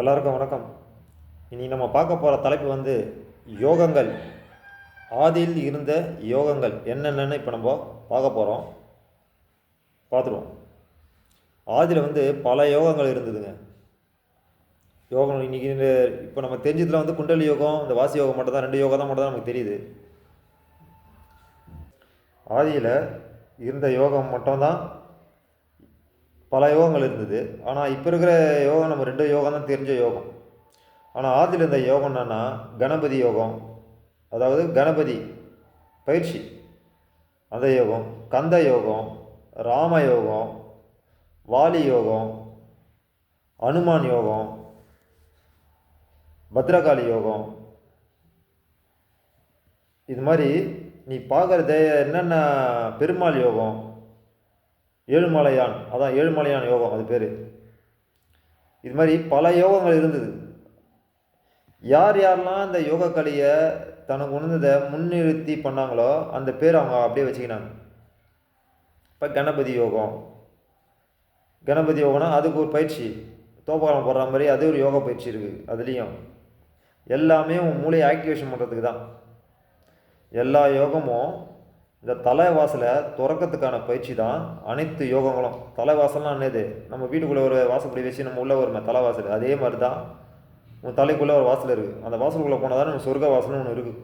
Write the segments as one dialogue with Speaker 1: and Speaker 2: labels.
Speaker 1: எல்லாருக்கும் வணக்கம். இனி நம்ம பார்க்க போகிற தலைப்பு வந்து யோகங்கள். ஆதியில் இருந்த யோகங்கள் என்னென்னு இப்போ நம்ம பார்க்க போகிறோம் பார்த்துருவோம். ஆதியில் வந்து பல யோகங்கள் இருந்ததுங்க. யோகம் இன்றைக்கி இப்போ நம்ம தெரிஞ்சதில் வந்து குண்டலி யோகம் இந்த வாசி யோகம் மட்டும் தான் ரெண்டு யோகம் தான் மட்டும் தான் நமக்கு தெரியுது. ஆதியில் இருந்த யோகம் மட்டும்தான் பல யோகங்கள் இருந்தது. ஆனால் இப்போ இருக்கிற யோகம் நம்ம ரெண்டு யோகம் தான் தெரிஞ்ச யோகம். ஆனால் ஆதியில் இருந்த யோகம் என்னன்னா கணபதி யோகம். அதாவது கணபதி பயிற்சி. அந்த யோகம். கந்த யோகம் ராம யோகம் வாலி யோகம் அனுமான் யோகம் பத்ரகாளி யோகம். இது மாதிரி நீ பார்க்குறது என்னென்ன பெருமாள் யோகம் ஏழுமலையான். அதான் ஏழுமலையான் யோகம் அது பேர். இது மாதிரி பல யோகங்கள் இருந்தது. யார் யாரெல்லாம் இந்த யோக கலையை தனக்கு உணர்ந்ததை முன்னிறுத்தி பண்ணாங்களோ அந்த பேர் அவங்க அப்படியே வச்சுக்கினாங்க. இப்போ கணபதி யோகம். கணபதி யோகம்னா அதுக்கு ஒரு பயிற்சி. தோப்பகாலம் போடுற மாதிரி அது ஒரு யோகா பயிற்சி இருக்குது அதுலேயும். எல்லாமே உன் மூளையை ஆக்டிவேஷன் பண்ணுறதுக்கு தான் எல்லா யோகமும் இந்த தலைவாசலை திறக்கிறதுக்கான பயிற்சி தான் அனைத்து யோகங்களும். தலைவாசல்லாம் என்னது? நம்ம வீட்டுக்குள்ளே ஒரு வாசப்படி வச்சு நம்ம உள்ளே வருமே தலைவாசல். அதே மாதிரி தான் உன் தலைக்குள்ளே ஒரு வாசல் இருக்குது அந்த வாசலுக்குள்ளே போனால் தான் நம்ம சொர்க்க வாசலும் ஒன்று இருக்குது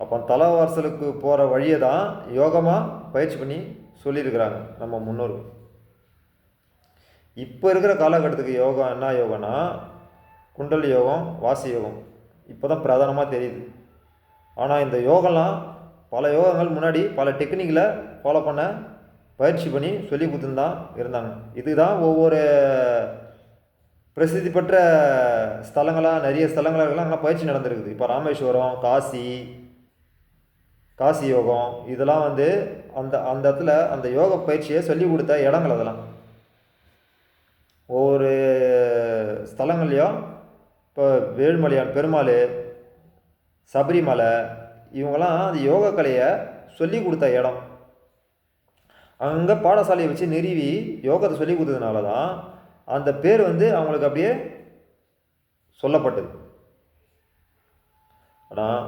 Speaker 1: அப்போ தலைவாசலுக்கு போகிற வழியை தான் யோகமாக பயிற்சி பண்ணி சொல்லியிருக்கிறாங்க நம்ம முன்னோர்கள் இப்போ இருக்கிற காலகட்டத்துக்கு யோகம் என்ன யோகம்னா குண்டல் யோகம் வாசி யோகம். இப்போ தான் பிரதானமாக தெரியுது. ஆனால் இந்த யோகம்லாம் பல யோகங்கள் முன்னாடி பல டெக்னிக்கில் ஃபாலோ பண்ண பயிற்சி பண்ணி சொல்லி கொடுத்துருந்தான் இருந்தாங்க. இதுதான் ஒவ்வொரு பிரசித்தி பெற்ற ஸ்தலங்களாக நிறைய ஸ்தலங்களாக இருக்கலாம் அங்கே பயிற்சி நடந்திருக்குது. இப்போ ராமேஸ்வரம் காசி காசி யோகம் இதெல்லாம் வந்து அந்த அந்த இடத்துல அந்த யோக பயிற்சியை சொல்லி கொடுத்த இடங்கள் அதெல்லாம். ஒவ்வொரு ஸ்தலங்கள்லையும் இப்போ வேல்மலையான் பெருமாள் சபரிமலை இவங்கெல்லாம் அந்த யோகா கலையை சொல்லி கொடுத்த இடம். அங்கே பாடசாலையை வச்சு நிறுவி யோகத்தை சொல்லி கொடுத்ததுனால தான் அந்த பேர் வந்து அவங்களுக்கு அப்படியே சொல்லப்பட்டது. ஆனால்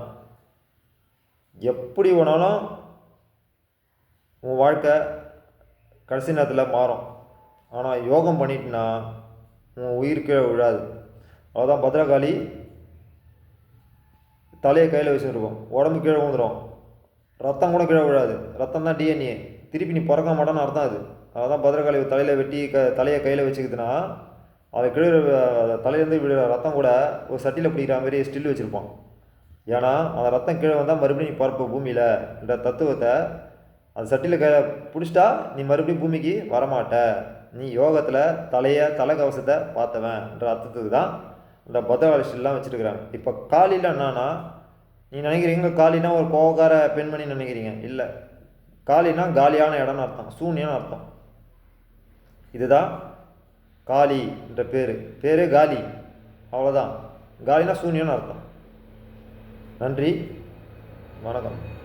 Speaker 1: எப்படி வேணாலும் உன் வாழ்க்கை கடைசி நேரத்தில் மாறும். ஆனால் யோகம் பண்ணிட்டுனா உன் உயிர் கீழே விழாது. அதுதான் பத்ரகாளி தலையை கையில் வச்சுருக்கோம் உடம்பு கீழே விழுந்துடும் ரத்தம் கூட கீழே விழாது. ரத்தம் தான் டிஎன்ஏ திருப்பி நீ பிறக்க மாட்டேன்னு அர்த்தம் அது. அதான் பத்திரகாளி தலையில் வெட்டி க தலையை கையில் வச்சுக்கிதுன்னா அதை கீழே தலையிலேருந்து விழுற ரத்தம் கூட ஒரு சட்டியில் பிடிக்கிற மாதிரி ஸ்டில் வச்சுருப்பான். ஏன்னா அந்த ரத்தம் கீழே வந்தால் மறுபடியும் நீ பிறப்பு பூமியில் என்ற தத்துவத்தை அந்த சட்டியில் க பிடிச்சிட்டா நீ மறுபடியும் பூமிக்கு வரமாட்ட. நீ யோகத்தில் தலையை தலைக்கவசத்தை பார்த்தவன் என்ற அர்த்தத்துக்கு தான் இந்த பத ஸ்டில்லாம் வச்சுருக்குறாங்க. இப்போ காலியில் என்னன்னா நீ நினைக்கிறீங்க காலினா ஒரு கோவக்கார பெண்மணி நினைக்கிறீங்க. இல்லை. காலினா காலியான இடம்னு அர்த்தம். சூன்யன்னு அர்த்தம். இதுதான் காளி என்ற பேர். பேர் காலி. அவ்வளோதான் காலினா சூன்யன்னு அர்த்தம். நன்றி. வணக்கம்.